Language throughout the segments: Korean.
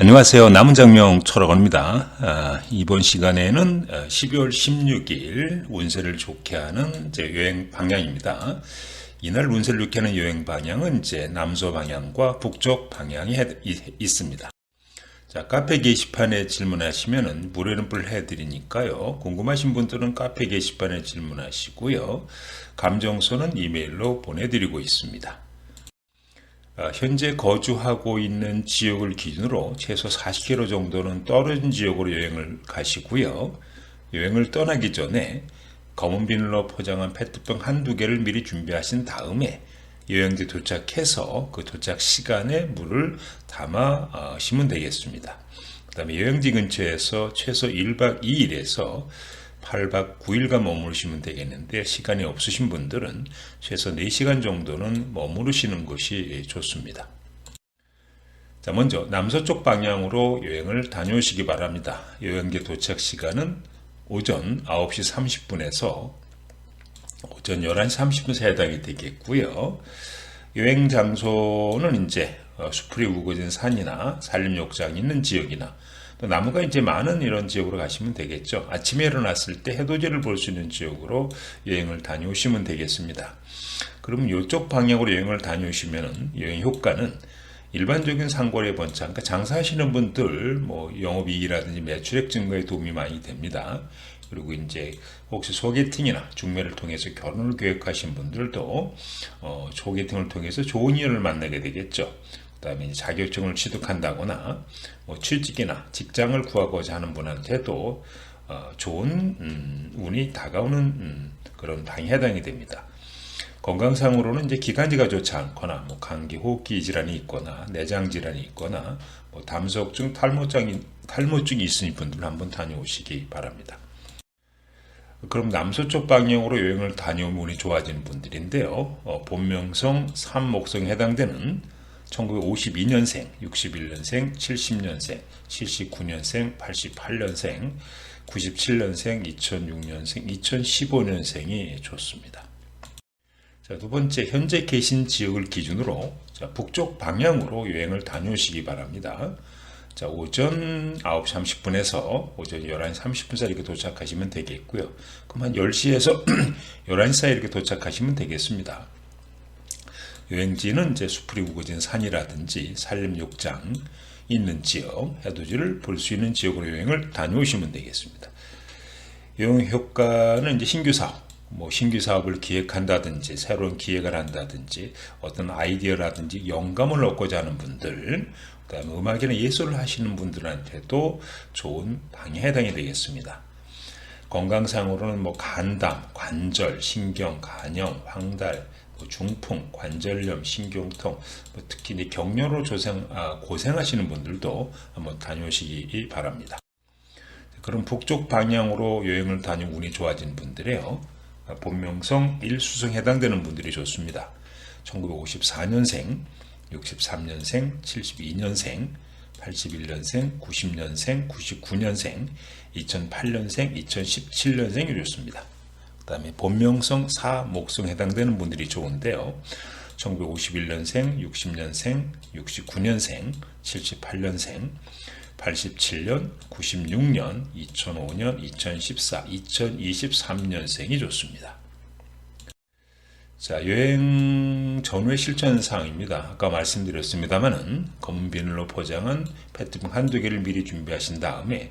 안녕하세요. 남은 장명 철학원입니다. 아, 이번 시간에는 어, 12월 16일 운세를 좋게 하는 이제 여행 방향입니다. 이날 운세를 좋게 하는 여행 방향은 이제 남서 방향과 북쪽 방향이 있습니다. 자, 카페 게시판에 질문하시면은 무료름불 해드리니까요. 궁금하신 분들은 카페 게시판에 질문하시고요. 감정서는 이메일로 보내드리고 있습니다. 아, 현재 거주하고 있는 지역을 기준으로 최소 40km 정도는 떨어진 지역으로 여행을 가시고요. 여행을 떠나기 전에 검은 비닐로 포장한 페트병 한두 개를 미리 준비하신 다음에 여행지 도착해서 그 도착 시간에 물을 담아 어, 되겠습니다. 그 다음에 여행지 근처에서 최소 1박 2일에서 8박 9일간 머무르시면 되겠는데 시간이 없으신 분들은 최소 4시간 정도는 머무르시는 것이 좋습니다. 자, 먼저 남서쪽 방향으로 여행을 다녀오시기 바랍니다. 여행지 도착 시간은 오전 9시 30분에서 오전 11시 30분에 해당이 되겠고요. 여행 장소는 이제 어, 수풀이 우거진 산이나 산림욕장이 있는 지역이나 또 나무가 이제 많은 이런 지역으로 가시면 되겠죠. 아침에 일어났을 때 해돋이를 볼 수 있는 지역으로 여행을 다녀오시면 되겠습니다. 그럼 이쪽 방향으로 여행을 다녀오시면 여행 효과는 일반적인 상거래 번창, 그러니까 장사하시는 분들 뭐 영업이익이라든지 매출액 증가에 도움이 많이 됩니다. 그리고 이제 혹시 소개팅이나 중매를 통해서 결혼을 계획하신 분들도 어, 소개팅을 통해서 좋은 인연을 만나게 되겠죠. 그다음에 자격증을 취득한다거나 뭐 취직이나 직장을 구하고자 하는 분한테도 어, 좋은 음, 운이 다가오는 음, 그런 방에 해당이 됩니다. 건강상으로는 이제 기관지가 좋지 않거나 뭐 감기 호흡기 질환이 있거나 내장 질환이 있거나 뭐 담석증 탈모증이 탈모증이 있으신 분들 한번 다녀오시기 바랍니다. 그럼 남서쪽 방향으로 여행을 다녀오면 운이 좋아지는 분들인데요. 어, 본명성 삼목성에 해당되는 1952년생, 61년생, 70년생, 79년생, 88년생, 97년생, 2006년생, 2015년생이 좋습니다. 자, 두 번째, 현재 계신 지역을 기준으로 자, 북쪽 방향으로 여행을 다녀오시기 바랍니다. 자, 오전 9시 30분에서 오전 11시 30분 사이 이렇게 도착하시면 되겠고요. 그럼 한 10시에서 11시 사이 이렇게 도착하시면 되겠습니다. 여행지는 이제 수풀이 우거진 산이라든지 산림욕장 있는 지역, 해돋이를 볼 수 있는 지역으로 여행을 다녀오시면 되겠습니다. 여행 효과는 이제 신규 사업, 뭐 신규 사업을 기획한다든지 새로운 기획을 한다든지 어떤 아이디어라든지 영감을 얻고자 하는 분들, 그다음에 음악이나 예술을 하시는 분들한테도 좋은 방에 해당이 되겠습니다. 건강상으로는 뭐 간담, 관절, 신경, 간염, 황달, 뭐 중풍, 관절염, 신경통, 뭐 특히 이제 격려로 조생, 아, 고생하시는 분들도 한번 다녀오시기 바랍니다. 그럼 북쪽 방향으로 여행을 다녀 운이 좋아진 분들이요. 아, 본명성 일수성 해당되는 분들이 좋습니다. 1954년생, 63년생, 72년생, 81년생, 90년생, 99년생, 2008년생, 2017년생이 좋습니다. 그 다음에 본명성 사목성 해당되는 분들이 좋은데요. 1951년생, 60년생, 69년생, 78년생, 87년, 96년, 2005년, 2014, 2023년생이 좋습니다. 자, 여행 전후의 실천 사항입니다. 아까 말씀드렸습니다만은 검은 비닐로 포장한 페트병 한두 개를 미리 준비하신 다음에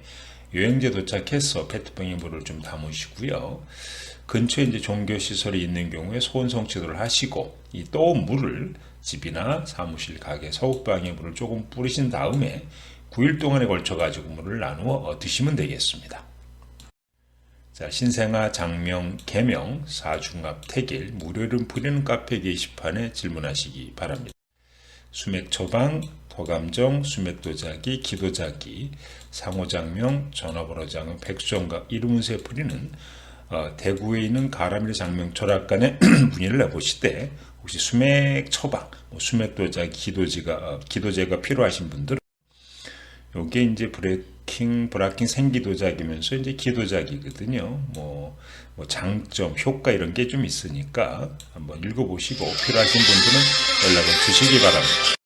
여행지에 도착해서 페트병에 물을 좀 담으시고요. 근처에 이제 종교 시설이 있는 경우에 소원 성취도를 하시고 이 또 물을 집이나 사무실, 가게, 서욱방에 물을 조금 뿌리신 다음에 9일 동안에 걸쳐 가지고 물을 나누어 드시면 되겠습니다. 자, 신생아, 장명, 개명, 사중합, 태길, 무료를 부리는 카페 게시판에 질문하시기 바랍니다. 수맥 처방, 도감정, 수맥 도자기, 기도자기, 상호장명, 전화번호 장명, 백수정각, 이름운세 부리는 어, 대구에 있는 가라밀 장명 철학관에 문의를 해보시되 혹시 수맥 처방, 뭐 수맥 도자기, 기도지가, 어, 기도제가 필요하신 분들은 요게 이제 브레이킹, 브라킹 생기도작이면서 이제 기도작이거든요. 뭐, 뭐 장점, 효과 이런 게 좀 있으니까 한번 읽어보시고 필요하신 분들은 연락을 주시기 바랍니다.